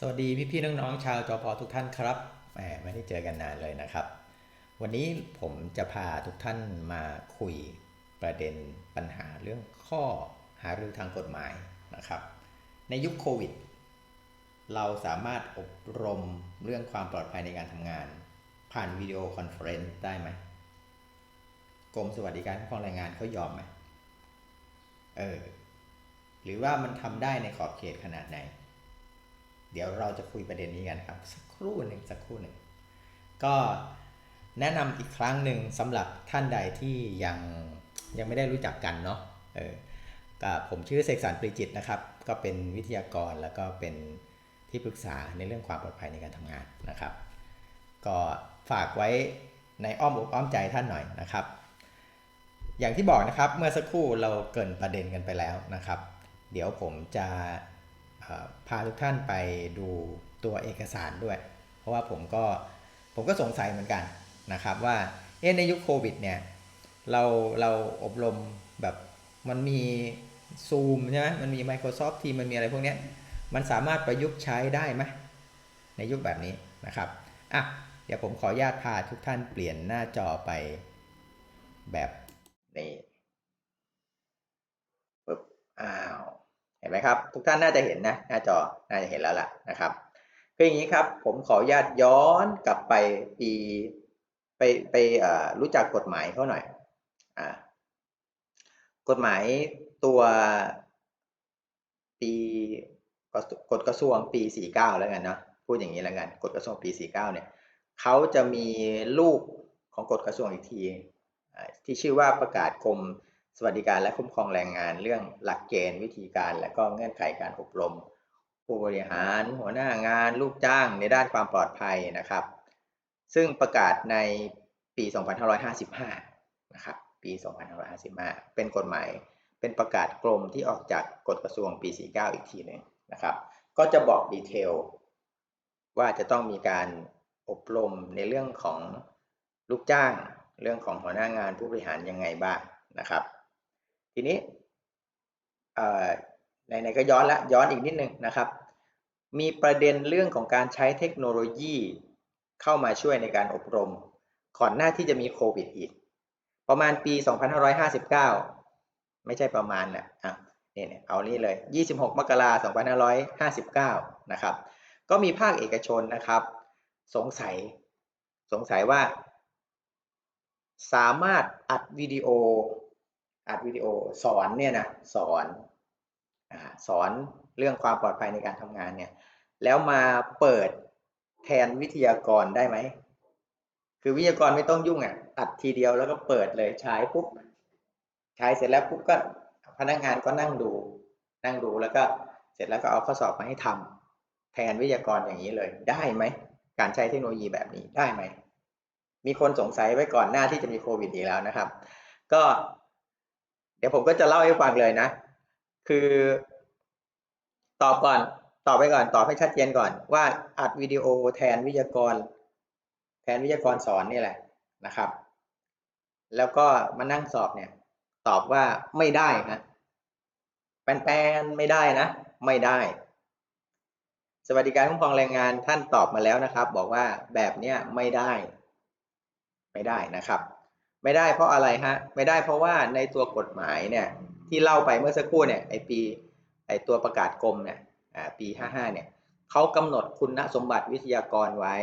สวัสดีพี่ๆน้องๆชาวจอพอทุกท่านครับแหมไม่ได้เจอกันนานเลยนะครับ วันนี้ผมจะพาทุกท่านมาคุยประเด็นปัญหาเรื่องข้อหารือทางกฎหมายนะครับ ในยุคโควิด เราสามารถอบรมเรื่องความปลอดภัยในการทำงาน ผ่านวิดีโอคอนเฟรนซ์ได้ไหมกรมสวัสดิการคุ้ครองแรงงานเขายอมไหมเออหรือว่ามันทำได้ในขอบเขตขนาดไหน เดี๋ยวเราจะคุยประเด็นนี้กันครับ สักครู่หนึ่งสักครู่หนึ่งก็แนะนำอีกครั้งหนึ่งสำหรับท่านใดที่ยังยังไม่ได้รู้จักกันเนาะเออกับผมชื่อเสกสรรปรีจิตนะครับ ก็เป็นวิทยากรแล้วก็เป็นที่ปรึกษาในเรื่องความปลอดภัยในการทำงานนะครับ ก็ฝากไว้ในอ้อมอกอ้อมใจท่านหน่อยนะครับ อย่างที่บอกนะครับเมื่อสักครู่เราเกินประเด็นกันไปแล้วนะครับ เดี๋ยวผมจะ พาทุกท่านไปดูตัวเอกสารด้วย เพราะว่าผมก็ผมก็สงสัยเหมือนกันนะครับว่าเอ๊ในยุคโควิดเนี่ยเราเราอบรมแบบมันมี Zoom ใช่ไหมมันมี Microsoft Teams มันมีอะไรพวกนี้มันสามารถประยุกต์ใช้ได้ไหมในยุคแบบนี้นะครับอะเดี๋ยวผมขออนุญาตพาทุกท่านเปลี่ยนหน้าจอไปแบบนี้ปึ๊บอ้าว ห็นไหมครับทุกท่านน่าจะเห็นนะหน้าจอน่าจะเห็นแล้วล่ะนะครับคืออย่างนี้ครับผมขออนุญาตย้อนกลับไปปีไปไปรู้จักกฎหมายเขาหน่อยอกฎหมายตัวปีกฎกระทรวงปี 49 แล้วกันเนาะพูดอย่างนี้แล้วกันกฎกระทรวงปี 49 เนี่ยเขาจะมีลูกของกฎกระทรวงอีกทีที่ชื่อว่าประกาศกรม สวัสดิการและคุ้มครองแรงงานเรื่องหลักเกณฑ์วิธีการ และก็เงื่อนไขการอบรม ผู้บริหาร หัวหน้างาน ลูกจ้างในด้านความปลอดภัยนะครับ ซึ่งประกาศในปี 2555 นะครับปี 2555 เป็นกฎหมายเป็นประกาศกรมที่ออกจากกฎกระทรวงปี 49 อีกทีหนึ่งนะครับ ก็จะบอกดีเทลว่าจะต้องมีการอบรมในเรื่องของลูกจ้าง เรื่องของหัวหน้างานผู้บริหารยังไงบ้างนะครับ ทีนี้ในในก็ย้อนละย้อนอีกนิดนึงนะครับ มีประเด็นเรื่องของการใช้เทคโนโลยีเข้ามาช่วยในการอบรม ก่อนหน้าที่จะมีโควิดอีก ประมาณปี 2559 ไม่ใช่ประมาณนะอะเนี่ยเอานี่เลย 26 มกราคม2559 นะครับ ก็มีภาคเอกชนนะครับ สงสัย สงสัยว่า สามารถอัดวิดีโอ อัดวิดีโอสอนเนี่ยนะสอนอสอนเรื่องความปลอดภัยในการทำงานเนี่ยแล้วมาเปิดแทนวิทยากรได้ไหม คือวิทยากรไม่ต้องยุ่งอะ อัดทีเดียวแล้วก็เปิดเลยใช้ปุ๊บใช้เสร็จแล้วปุ๊บก็พนักงานก็นั่งดู นั่งดูแล้วก็เสร็จแล้วก็เอาข้อสอบมาให้ทำแทนวิทยากรอย่างนี้เลยได้ไหม การใช้เทคโนโลยีแบบนี้ได้ไหม มีคนสงสัยไว้ก่อนหน้าที่จะมีโควิดอีกแล้วนะครับ ก็ เดี๋ยวผมก็จะเล่าให้ฟังเลยนะ คือตอบก่อน ตอบไปก่อน ตอบให้ชัดเจนก่อน ว่าอัดวิดีโอแทนวิทยากร แทนวิทยากรสอนนี่แหละนะครับ แล้วก็มานั่งสอบเนี่ย ตอบว่าไม่ได้นะแปนๆไม่ได้นะ ไม่ได้ สวัสดิการคุ้มครองแรงงานท่านตอบมาแล้วนะครับ บอกว่าแบบเนี้ยไม่ได้ ไม่ได้นะครับ ไม่ได้เพราะอะไรฮะ ไม่ได้เพราะว่าในตัวกฎหมายเนี่ยที่เล่าไปเมื่อสักครู่เนี่ยไอปีไอตัวประกาศกรมเนี่ยปี 55 เนี่ยเขากำหนดคุณสมบัติวิทยากรไว้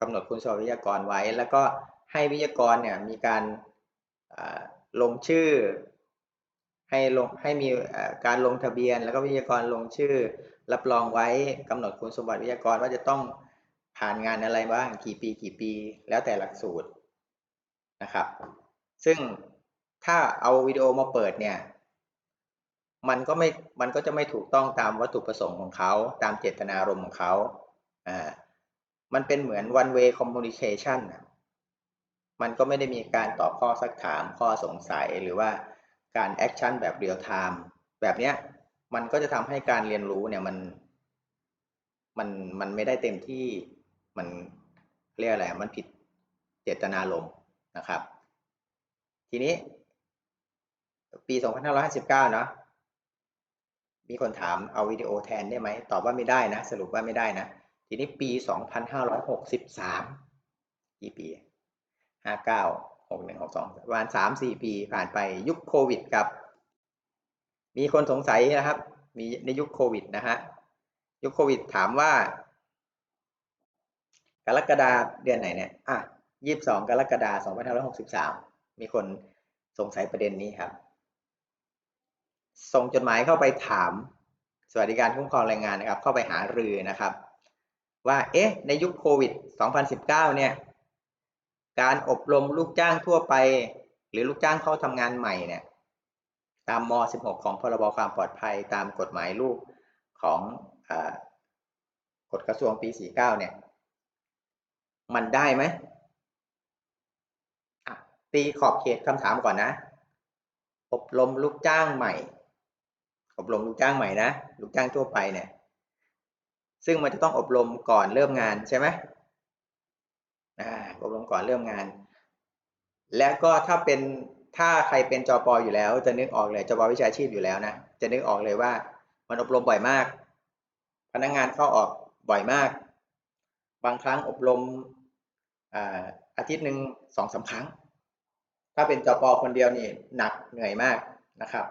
กำหนดคุณสมบัติวิทยากรไว้ แล้วก็ให้วิทยากรเนี่ยมีการลงชื่อ ให้ลงให้มีการลงทะเบียน แล้วก็วิทยากรลงชื่อ รับรองไว้กำหนดคุณสมบัติวิทยากรว่าจะต้องผ่านงานอะไรบ้างกี่ปีกี่ปี แล้วแต่หลักสูตร นะครับ ซึ่งถ้าเอาวิดีโอมาเปิดเนี่ย มันก็ไม่ มันก็จะไม่ถูกต้องตามวัตถุประสงค์ของเขา ตามเจตนารมณ์ของเขาอ่ามันเป็นเหมือน one way communication นะมันก็ไม่ได้มีการตอบข้อสักถามข้อสงสัยหรือว่าการแอคชั่นแบบเรียลไทม์แบบเนี้ยมันก็จะทำให้การเรียนรู้เนี่ยมันมันมันไม่ได้เต็มที่มันเรียกอะไรมันผิดเจตนารมณ์ นะครับ ทีนี้ ปี 2559 เนาะมีคนถามเอาวิดีโอแทนได้ไหมตอบว่าไม่ได้นะ สรุปว่าไม่ได้นะ ทีนี้ปี 2563 กี่ปี 59 61 62ประมาณ3-4 ปีผ่านไปยุคโควิดครับ มีคนสงสัยนะครับ มีในยุคโควิดนะฮะยุคโควิดถามว่ากรกฎาเดือนไหนเนี่ยอะ 22กรกฎาคม2563 มีคนสงสัยประเด็นนี้ครับ ส่งจดหมายเข้าไปถาม สวัสดิการคุ้มครองแรงงานนะครับ เข้าไปหารือนะครับ ว่าเอ๊ะ ในยุคโควิด 2019 เนี่ย การอบรมลูกจ้างทั่วไป หรือลูกจ้างเข้าทำงานใหม่เนี่ย ตามม 16 ของพรบความปลอดภัยตามกฎหมายลูกของอกฎกระทรวงปี 49 เนี่ย มันได้ไหม ตีขอบเขตคำถามก่อนนะ อบรมลูกจ้างใหม่ อบรมลูกจ้างใหม่นะ ลูกจ้างทั่วไปเนี่ย ซึ่งมันจะต้องอบรมก่อนเริ่มงานใช่ไหมอบรมก่อนเริ่มงาน แล้วก็ถ้าเป็นถ้าใครเป็นจอปออยู่แล้ว จะนึกออกเลยจอปอวิชาชีพอยู่แล้วนะ จะนึกออกเลยว่า มันอบรมบ่อยมาก พนักงงานเข้าออกบ่อยมาก บางครั้งอบรมอาทิตย์หนึ่งสองสาครั้ง ถ้าเป็นจอปอคนเดียวนี่หนักเหนื่อยมากนะครับ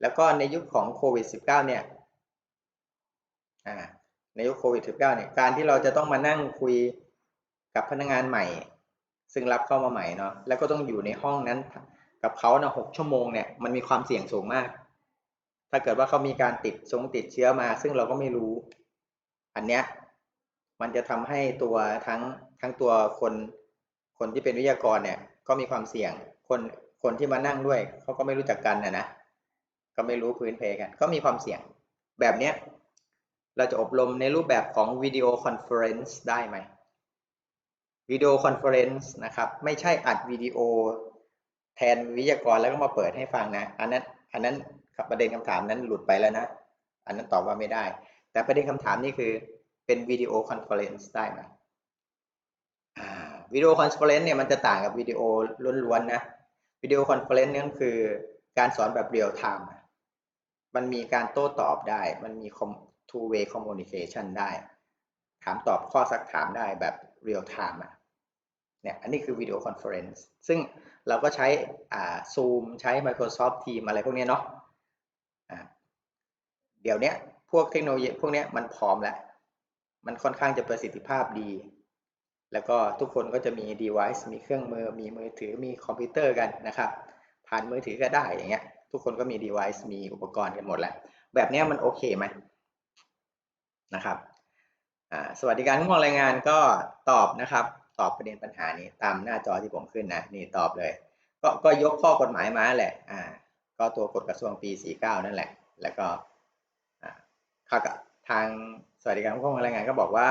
แล้วก็ในยุคของโควิด -19 เนี่ยในยุคโควิด -19 เนี่ยการที่เราจะต้องมานั่งคุยกับพนักงานใหม่ ซึ่งรับเข้ามาใหม่เนาะแล้วก็ต้องอยู่ในห้องนั้นกับเขานะหกชั่วโมงเนี่ยมันมีความเสี่ยงสูงมาก ถ้าเกิดว่าเขามีการติดชงติดเชื้อมา ซึ่งเราก็ไม่รู้ อันเนี้ยมันจะทำให้ตัวทั้งทั้งตัวคนคนที่เป็นวิทยากรเนี่ย ก็มีความเสี่ยง คนคนที่มานั่งด้วยเขาก็ไม่รู้จักกันนะนะก็ไม่รู้พื้นเพกัน ก็มีความเสี่ยงแบบเนี้ยเราจะอบรมในรูปแบบของวิดีโอคอนเฟอเรนซ์ได้ไหมวิดีโอคอนเฟอเรนซ์นะครับ ไม่ใช่อัดวิดีโอแทนวิทยากรแล้วก็มาเปิดให้ฟังนะ อันนั้นอันนั้นประเด็นคำถามนั้นหลุดไปแล้วนะ อันนั้นตอบว่าไม่ได้ แต่ประเด็นคำถามนี่คือเป็นวิดีโอคอนเฟอเรนซ์ได้ไหม วิดีโอคอนเฟอเรนซ์เนี่ยมันจะต่างกับวิดีโอล้วนๆนะวิดีโอคอนเฟอเรนซ์นี่คือการสอนแบบเรียลไทม์มันมีการโต้ตอบได้ มันมี two way communication ได้ ถามตอบข้อซักถามได้แบบเรียลไทม์อะเนี่ยอันนี้คือวิดีโอคอนเฟอเรนซ์ซึ่งเราก็ใช้อ่า Zoom ใช้ Microsoft Teams อะไรพวกนี้เนาะอ่าเดี๋ยวนี้พวกเทคโนโลยีพวกนี้มันพร้อมแล้ว มันค่อนข้างจะประสิทธิภาพดี แล้วก็ทุกคนก็จะมี device มีเครื่องมือ มีมือถือ มีคอมพิวเตอร์กันนะครับ ผ่านมือถือก็ได้อย่างเงี้ย ทุกคนก็มี device มีอุปกรณ์กันหมดแล้ว แบบนี้มันโอเคไหมนะครับ สวัสดิการคุ้มครองแรงงานก็ตอบนะครับ ตอบประเด็นปัญหานี้ตามหน้าจอที่ผมขึ้นนะ นี่ตอบเลย ก็ก็ยกข้อกฎหมายมาแหละ อ่า ก็ตัวกฎกระทรวงปี 49 นั่นแหละ แล้วก็ทางสวัสดิการคุ้มครองแรงงานก็บอกว่า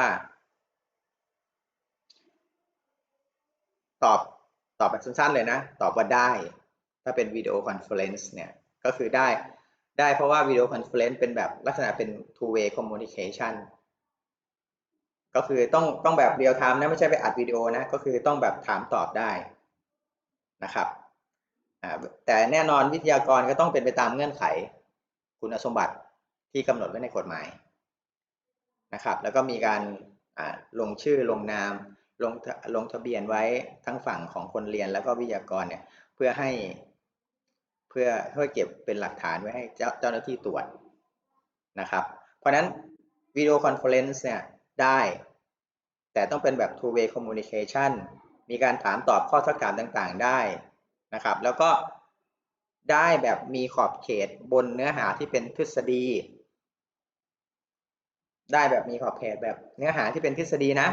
ตอบตอบแบบสั้นๆเลยนะ ตอบว่าได้ ถ้าเป็นวิดีโอคอนเฟอเรนซ์เนี่ย ก็คือได้ได้เพราะว่าวิดีโอคอนเฟอเรนซ์เป็นแบบลักษณะเป็น two way communication ก็คือต้องต้องแบบเรียลไทม์นะไม่ใช่ไปอัดวิดีโอนะ ก็คือต้องแบบถามตอบได้นะครับแต่แน่นอนวิทยากรก็ต้องเป็นไปตามเงื่อนไข คุณสมบัติที่กำหนดไว้ในกฎหมายนะครับ แล้วก็มีการลงชื่อลงนาม ลงลงทะเบียนไว้ทั้งฝั่งของคนเรียนแล้วก็วิทยากรเนี่ยเพื่อให้เพื่อเพื่อเก็บเป็นหลักฐานไว้ให้เจ้าเจ้าหน้าที่ตรวจนะครับ เพราะนั้นวิดีโอคอนเฟอเรนซ์เนี่ยได้ แต่ต้องเป็นแบบ two way communication มีการถามตอบข้อสักถามต่างๆได้นะครับ แล้วก็ได้แบบมีขอบเขตบนเนื้อหาที่เป็นทฤษฎี ได้แบบมีขอบเขตแบบเนื้อหาที่เป็นทฤษฎีนะ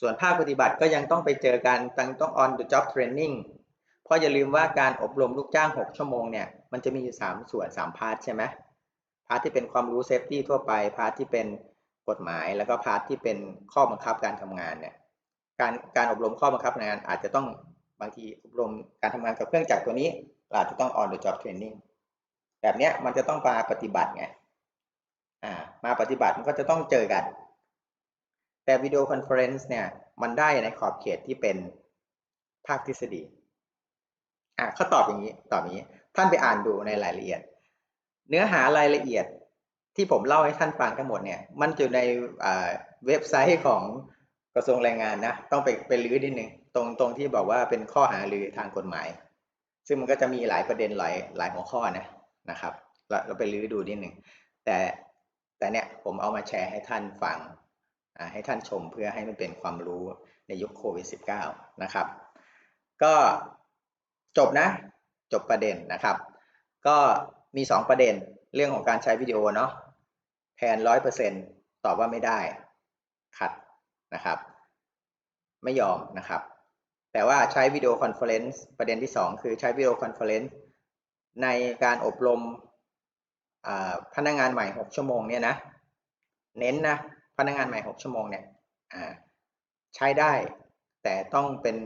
ส่วนภาคปฏิบัติก็ยังต้องไปเจอกันต้อง on the job training เพราะอย่าลืมว่าการอบรมลูกจ้าง 6 ชั่วโมงเนี่ยมันจะมีอยู่ 3 ส่วน 3 พาร์ทใช่ไหมพาร์ทที่เป็นความรู้เซฟตี้ทั่วไป พาร์ทที่เป็นกฎหมาย แล้วก็พาร์ทที่เป็นข้อบังคับการทำงานเนี่ยการการอบรมข้อบังคับงาน อาจจะต้องบางทีอบรมการทำงานกับเครื่องจักรตัวนี้อาจจะต้อง on the job training แบบเนี้ยมันจะต้องมาปฏิบัติไงอ่ามาปฏิบัติมันก็จะต้องเจอกัน แต่วิดีโอคอนเฟอเรนซ์เนี่ยมันได้ในขอบเขตที่เป็นภาคทฤษฎีอ่าเขาตอบอย่างนี้ตอบอย่างนี้ ท่านไปอ่านดูในรายละเอียด เนื้อหารายละเอียดที่ผมเล่าให้ท่านฟังทั้งหมดเนี่ย มันอยู่ในเว็บไซต์ของกระทรวงแรงงานนะ ต้องไปไปรื้อนิดนึงตรงตรงที่บอกว่าเป็นข้อหารือทางกฎหมาย ซึ่งมันก็จะมีหลายประเด็นหลายหลายหัวข้อนะนะครับ เราเราไปรื้อดูนิดหนึ่งแต่แต่เนี่ยผมเอามาแชร์ให้ท่านฟัง ให้ท่านชมเพื่อให้มันเป็นความรู้ในยุคโควิด -19 นะครับ ก็จบนะ จบประเด็นนะครับ ก็มีสองประเด็นเรื่องของการใช้วิดีโอเนาะแทนร้อยเปอร์เซ็นตอบว่าไม่ได้ขัดนะครับ ไม่ยอมนะครับ แต่ว่าใช้วิดีโอคอนเฟอเรนซ์ประเด็นที่สองคือใช้วิดีโอคอนเฟอเรนซ์ในการอบรมพนักงานใหม่หกชั่วโมงเนี่ยนะ เน้นนะ พนักงานใหม่หกชั่วโมงเนี่ยใช้ได้ แต่ต้องเป็น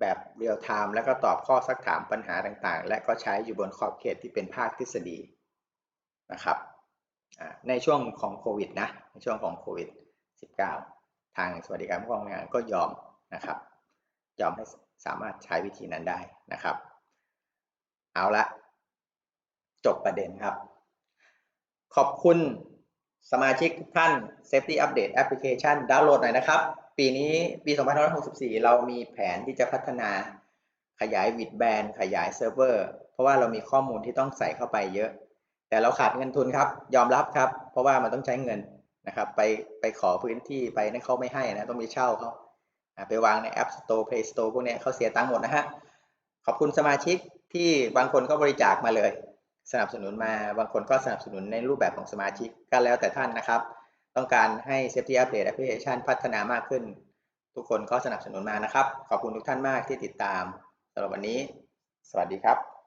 แบบเรียลไทม์แล้วก็ตอบข้อซักถามปัญหาต่างๆ และก็ใช้อยู่บนขอบเขตที่เป็นภาคทฤษฎีนะครับในช่วงของโควิดนะในช่วงของโควิด 19 ทางสวัสดิการผู้ประกอบการก็ยอมนะครับยอมให้สามารถใช้วิธีนั้นได้นะครับ เอาละจบประเด็นครับ ขอบคุณ สมาชิกทุกท่าน Safety Update Application ดาวน์โหลดหน่อยนะครับ ปีนี้ปี 2564 เรามีแผนที่จะพัฒนาขยายวิดแบนขยายเซิร์ฟเวอร์เพราะว่าเรามีข้อมูลที่ต้องใส่เข้าไปเยอะ แต่เราขาดเงินทุนครับ ยอมรับครับ เพราะว่ามันต้องใช้เงินนะครับ ไปไปขอพื้นที่ไปนั่นเขาไม่ให้นะต้องไปเช่าเขาไปวางใน App Store Play Store พวกนี้เขาเสียตังค์หมดนะฮะขอบคุณสมาชิกที่บางคนก็บริจาคมาเลย สนับสนุนมา บางคนก็สนับสนุนในรูปแบบของสมาชิกก็แล้วแต่ท่านนะครับ ต้องการให้ Safety Update Application พัฒนามากขึ้น ทุกคนก็สนับสนุนมานะครับ ขอบคุณทุกท่านมากที่ติดตามสำหรับวันนี้ สวัสดีครับ